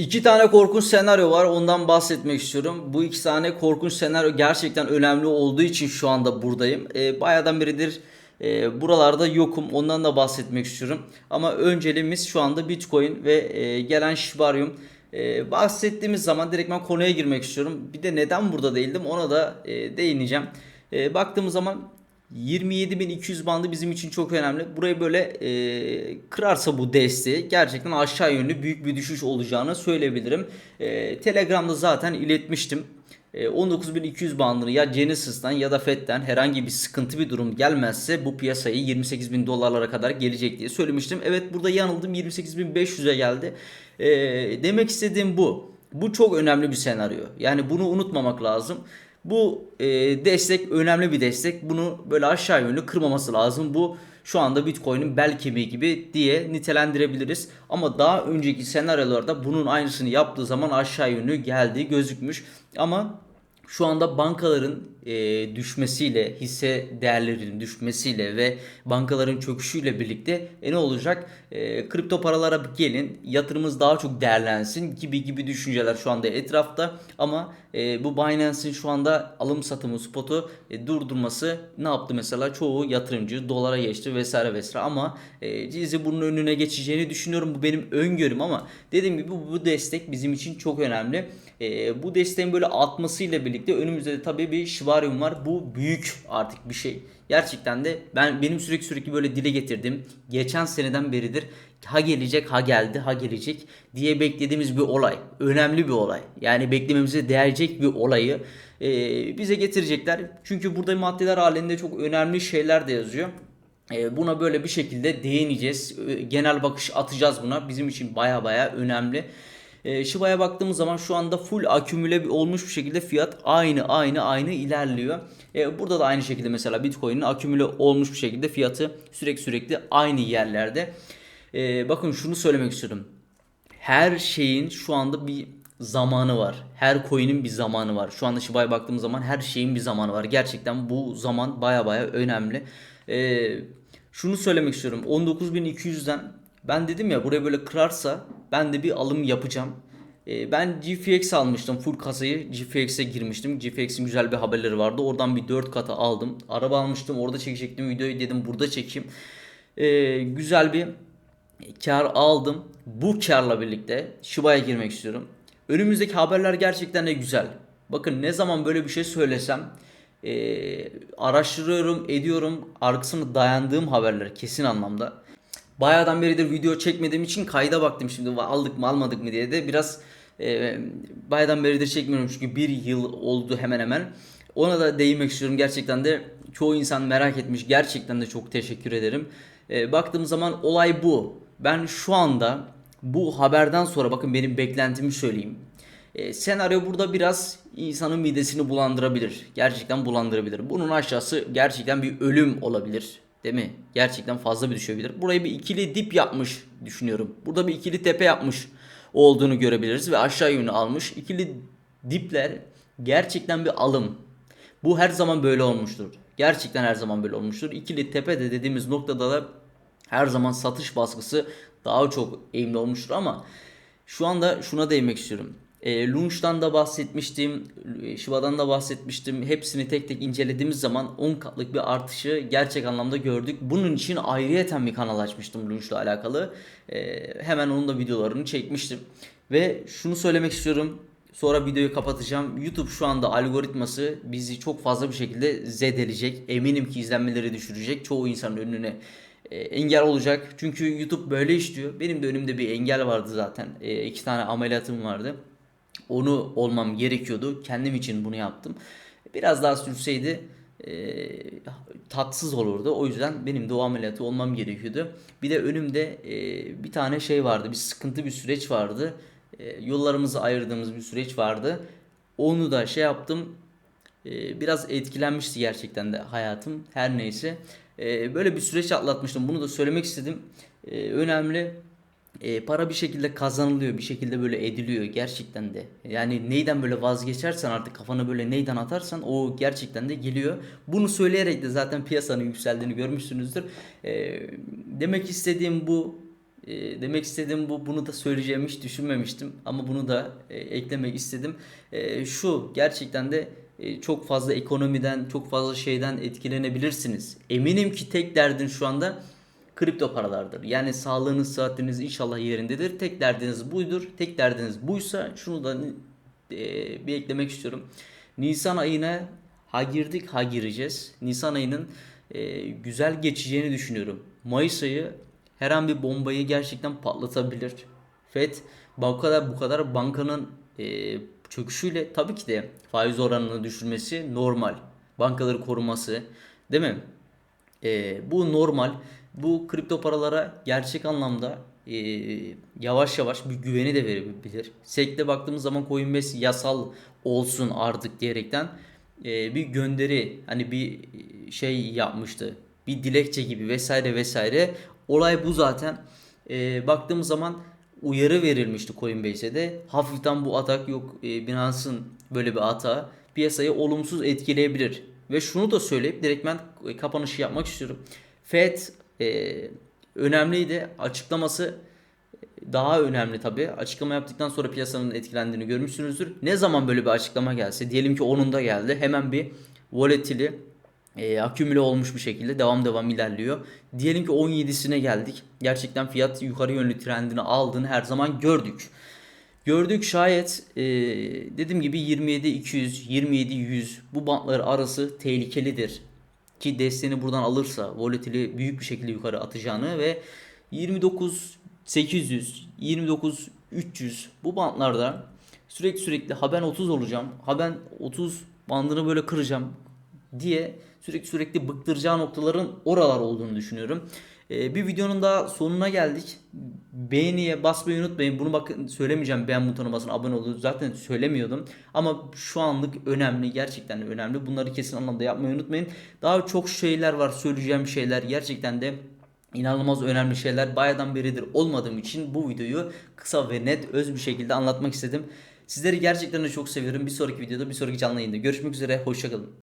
İki tane korkunç senaryo var. Ondan bahsetmek istiyorum. Bu iki tane korkunç senaryo gerçekten önemli olduğu için şu anda buradayım. E, bayağıdan beridir e, buralarda yokum. Ondan da bahsetmek istiyorum. Ama önceliğimiz şu anda Bitcoin ve e, gelen Shibarium. E, bahsettiğimiz zaman direkt ben konuya girmek istiyorum. Bir de neden burada değildim ona da e, değineceğim. E, baktığımız zaman 27.200 bandı bizim için çok önemli. Burayı böyle e, kırarsa bu desteği gerçekten aşağı yönlü büyük bir düşüş olacağını söyleyebilirim. E, Telegram'da zaten iletmiştim. E, 19.200 bandını ya Genesis'ten ya da FED'den herhangi bir sıkıntı bir durum gelmezse bu piyasayı 28.000 dolarlara kadar gelecek diye söylemiştim. Evet burada yanıldım 28.500'e geldi. E, demek istediğim bu. Bu çok önemli bir senaryo. Yani bunu unutmamak lazım. Bu e, destek önemli bir destek. Bunu böyle aşağı yönlü kırmaması lazım. Bu şu anda Bitcoin'in bel kemiği gibi diye nitelendirebiliriz. Ama daha önceki senaryolarda bunun aynısını yaptığı zaman aşağı yönlü geldiği gözükmüş. Ama şu anda bankaların e, düşmesiyle, hisse değerlerinin düşmesiyle ve bankaların çöküşüyle birlikte e, ne olacak? E, kripto paralara gelin, yatırımımız daha çok değerlensin gibi gibi düşünceler şu anda etrafta. Ama e, bu Binance'in şu anda alım satımı spotu e, durdurması ne yaptı mesela? Çoğu yatırımcı dolara geçti vesaire vesaire ama e, Cizi bunun önüne geçeceğini düşünüyorum. Bu benim öngörüm ama dediğim gibi bu, bu destek bizim için çok önemli. E, bu desteğin böyle atmasıyla birlikte önümüzde de tabii bir Shibarium var. Bu büyük artık bir şey. Gerçekten de ben benim sürekli sürekli böyle dile getirdim. Geçen seneden beridir ha gelecek ha geldi ha gelecek diye beklediğimiz bir olay. Önemli bir olay. Yani beklememize değecek bir olayı e, bize getirecekler. Çünkü burada maddeler halinde çok önemli şeyler de yazıyor. E, Buna böyle bir şekilde değineceğiz. E, Genel bakış atacağız buna. Bizim için baya baya önemli. E, Shiba'ya baktığımız zaman şu anda full akümüle olmuş bir şekilde fiyat aynı aynı aynı ilerliyor. E, burada da aynı şekilde mesela Bitcoin'in akümüle olmuş bir şekilde fiyatı sürekli sürekli aynı yerlerde. E, bakın şunu söylemek istiyorum. Her şeyin şu anda bir zamanı var. Her coin'in bir zamanı var. Şu anda Shiba'ya baktığımız zaman her şeyin bir zamanı var. Gerçekten bu zaman baya baya önemli. Ee, şunu söylemek istiyorum. 19.200'den ben dedim ya buraya böyle kırarsa ben de bir alım yapacağım. Ee, ben GFX almıştım full kasayı GFX'e girmiştim. GFX'in güzel bir haberleri vardı. Oradan bir 4 kata aldım. Araba almıştım orada çekecektim videoyu dedim burada çekeyim. Ee, güzel bir kar aldım. Bu karla birlikte Shiba'ya girmek istiyorum. Önümüzdeki haberler gerçekten de güzel. Bakın ne zaman böyle bir şey söylesem eee, araştırıyorum, ediyorum. Arkasına dayandığım haberler kesin anlamda. Bayağıdan beridir video çekmediğim için kayda baktım şimdi aldık mı almadık mı diye de biraz eee bayağıdan beridir çekmiyorum çünkü bir yıl oldu hemen hemen. Ona da değinmek istiyorum gerçekten de çoğu insan merak etmiş gerçekten de çok teşekkür ederim. Eee baktığım zaman olay bu. Ben şu anda bu haberden sonra bakın benim beklentimi söyleyeyim. E, senaryo burada biraz insanın midesini bulandırabilir. Gerçekten bulandırabilir. Bunun aşağısı gerçekten bir ölüm olabilir. Değil mi? Gerçekten fazla bir düşebilir. Burayı bir ikili dip yapmış düşünüyorum. Burada bir ikili tepe yapmış olduğunu görebiliriz ve aşağı yönü almış. İkili dipler gerçekten bir alım. Bu her zaman böyle olmuştur. Gerçekten her zaman böyle olmuştur. İkili tepe de dediğimiz noktada da her zaman satış baskısı daha çok eğimli olmuştur ama şu anda şuna değinmek istiyorum. E, Lunch'tan da bahsetmiştim, Shiba'dan da bahsetmiştim. Hepsini tek tek incelediğimiz zaman 10 katlık bir artışı gerçek anlamda gördük. Bunun için ayrıyeten bir kanal açmıştım Lunch'la alakalı. E, hemen onun da videolarını çekmiştim. Ve şunu söylemek istiyorum. Sonra videoyu kapatacağım. YouTube şu anda algoritması bizi çok fazla bir şekilde zedeleyecek. Eminim ki izlenmeleri düşürecek. Çoğu insanın önüne e, engel olacak. Çünkü YouTube böyle işliyor. Benim de önümde bir engel vardı zaten. E, iki tane ameliyatım vardı. Onu olmam gerekiyordu. Kendim için bunu yaptım. Biraz daha sürseydi e, tatsız olurdu. O yüzden benim de o ameliyatı olmam gerekiyordu. Bir de önümde e, bir tane şey vardı. Bir sıkıntı bir süreç vardı. E, yollarımızı ayırdığımız bir süreç vardı. Onu da şey yaptım. E, biraz etkilenmişti gerçekten de hayatım. Her neyse. E, böyle bir süreç atlatmıştım. Bunu da söylemek istedim. E, önemli. E, para bir şekilde kazanılıyor, bir şekilde böyle ediliyor gerçekten de. Yani neyden böyle vazgeçersen artık kafana böyle neyden atarsan o gerçekten de geliyor. Bunu söyleyerek de zaten piyasanın yükseldiğini görmüşsünüzdür. E, demek istediğim bu. E, demek istediğim bu. Bunu da söyleyeceğimi hiç düşünmemiştim. Ama bunu da e, eklemek istedim. E, şu gerçekten de e, çok fazla ekonomiden, çok fazla şeyden etkilenebilirsiniz. Eminim ki tek derdin şu anda kripto paralardır. Yani sağlığınız, sıhhatiniz inşallah yerindedir. Tek derdiniz buydur. Tek derdiniz buysa şunu da e, bir eklemek istiyorum. Nisan ayına ha girdik ha gireceğiz. Nisan ayının e, güzel geçeceğini düşünüyorum. Mayıs ayı her an bir bombayı gerçekten patlatabilir. FED bu kadar bu kadar bankanın e, çöküşüyle tabii ki de faiz oranını düşürmesi normal. Bankaları koruması değil mi? E, bu normal. Bu kripto paralara gerçek anlamda e, yavaş yavaş bir güveni de verebilir. SEC'te baktığımız zaman Coinbase yasal olsun artık diyerekten e, bir gönderi hani bir şey yapmıştı. Bir dilekçe gibi vesaire vesaire. Olay bu zaten. E, baktığımız zaman uyarı verilmişti Coinbase'e de. Hafiften bu atak yok e, Binance'ın böyle bir atağı piyasayı olumsuz etkileyebilir. Ve şunu da söyleyip direkt ben kapanışı yapmak istiyorum. Fed e, önemliydi. Açıklaması daha önemli tabii. Açıklama yaptıktan sonra piyasanın etkilendiğini görmüşsünüzdür. Ne zaman böyle bir açıklama gelse, diyelim ki onun da geldi. Hemen bir volatili e, akümüle olmuş bir şekilde devam devam ilerliyor. Diyelim ki 17'sine geldik. Gerçekten fiyat yukarı yönlü trendini aldığını her zaman gördük. Gördük şayet e, dediğim gibi 27 200 27 100 bu bantlar arası tehlikelidir. Ki desteğini buradan alırsa volatili büyük bir şekilde yukarı atacağını ve 29 800 29 300 bu bantlarda sürekli sürekli ha ben 30 olacağım. Ha ben 30 bandını böyle kıracağım diye sürekli sürekli bıktıracağı noktaların oralar olduğunu düşünüyorum. Ee, bir videonun daha sonuna geldik. Beğeniye basmayı unutmayın. Bunu bakın söylemeyeceğim beğen butonuna basın abone olun. Zaten söylemiyordum. Ama şu anlık önemli. Gerçekten önemli. Bunları kesin anlamda yapmayı unutmayın. Daha çok şeyler var söyleyeceğim şeyler. Gerçekten de İnanılmaz önemli şeyler bayağıdan beridir olmadığım için bu videoyu kısa ve net öz bir şekilde anlatmak istedim. Sizleri gerçekten de çok seviyorum. Bir sonraki videoda bir sonraki canlı yayında görüşmek üzere. Hoşçakalın.